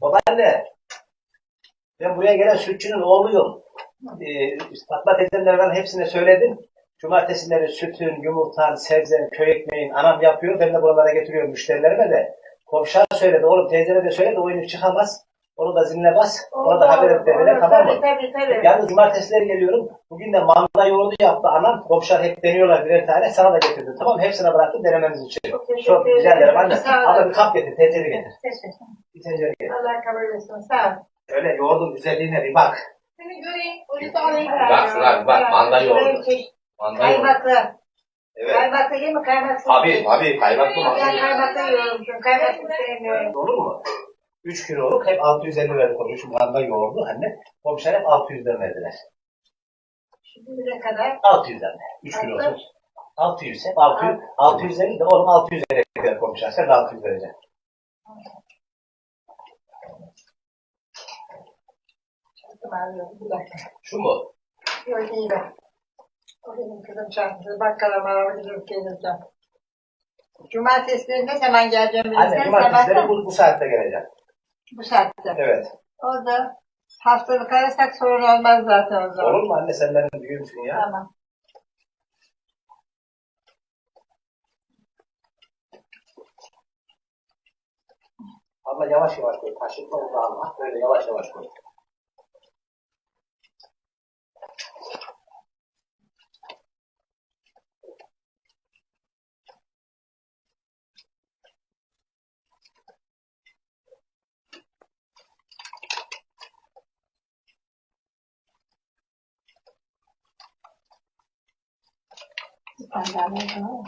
Babaanne, ben buraya gelen sütçünün oğluyum. Ee, Fatma teyzemler ben hepsine söyledim. Cumartesileri sütün, yumurtan, sebzen, köy ekmeğin anam yapıyor. Ben de buralara getiriyorum müşterilerime de. Komşular söyledi. Oğlum teyzene de söyle de oyunu çıkamaz. Onu da ziline bas. Ona da haber et dediler. Tamam mı? Tabii tabii. Yalnız cumartesileri geliyorum. Bugün de manda yoğurdu yaptı anam. Komşular hep deniyorlar birer tane. Sana da getirdim. Tamam? Hepsine bıraktım denemeniz için. Çok Çok rica ederim anne. Ama bir kap getir. Tencere getir. Teşekkür. Bir tencere getir. Allah kabul etsin. Sağ ol. Öyle yoğurdun güzelliğine bir bak. Seni göreyim. Da alayım. Bak Sıla, bak, manda yoğurdu. Manda yoğurdu. Kaymaklı. Evet. Kaymaklı değil mi? Kaymaksız. Tabii tabii kaymaklı Ben manda yoğurdu. kaymaklı yiyorum. Çünkü kaymaksız sevmiyorum. Olur mu? 3 kiloluk hep 650 verdik onu. Şu manda yoğurdu anne. Komşular hep 600'den verdiler. Şimdi ne kadar? 600'den. 3 kilo olsun. 600 hep 600. 650 de oğlum 600 verecekler komşular. Sen de 600 vereceksin. Bir dakika. Şu mu? Yok iyi be. O benim kızım çarptı. Bakkala mağara gidip geleceğim. Cumartesi ne zaman geleceğim Anne cumartesileri bu, bu saatte geleceksin. bu saatte. Evet. O da haftalık arasak sorun olmaz zaten o zaman. Olur mu anne sen benim büyüğümsün ya. Tamam. Abla yavaş yavaş koy. Kaşıkla onu da alma. Böyle yavaş yavaş koy. Ne yapalım?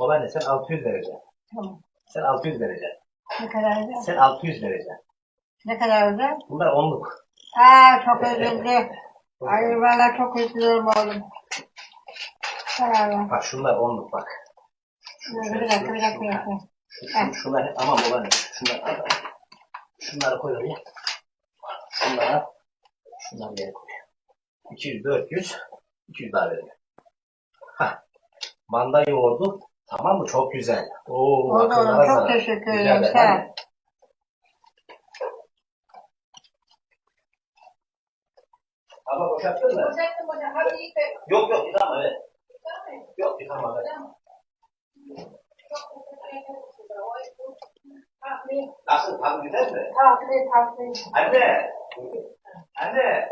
Babaanne sen 600 vereceksin. Tamam. Sen 600 vereceksin. Ne kadar ödeyeceğim? Sen 600 vereceksin. Ne kadar ödeyeceğim? Bunlar onluk. Aa çok üzüldü. Ay valla çok üzülüyorum oğlum. Karar ver. Bak şunlar onluk bak. Bir dakika bir dakika bir dakika. Şu, şu, şunlar aman babaanne. Şunlar Şunları koy oraya. Şunlara. Şunları yere koy. 200, 400. 200 daha verelim. Hah. Manda yoğurdu. Tamam mı? Çok güzel. Oo, akıllara oğlum çok zarar. teşekkür Rica ederim. ederim, ol. anne. Ama boşalttın mı? Boşalttım hocam. Hadi iyi de. Yok yok yıkama evet. Mı? Yok yıkama evet. Ederim. Nasıl? Tadı güzel mi? Tahmin tahmin. Anne. Anne.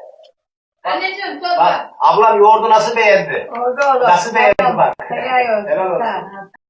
Anneciğim Bak topla. ablam yoğurdu nasıl beğendi? Oldu oğlum. Nasıl beğendin Tamam. bak? Helal olsun. Helal olsun. Sağ ol.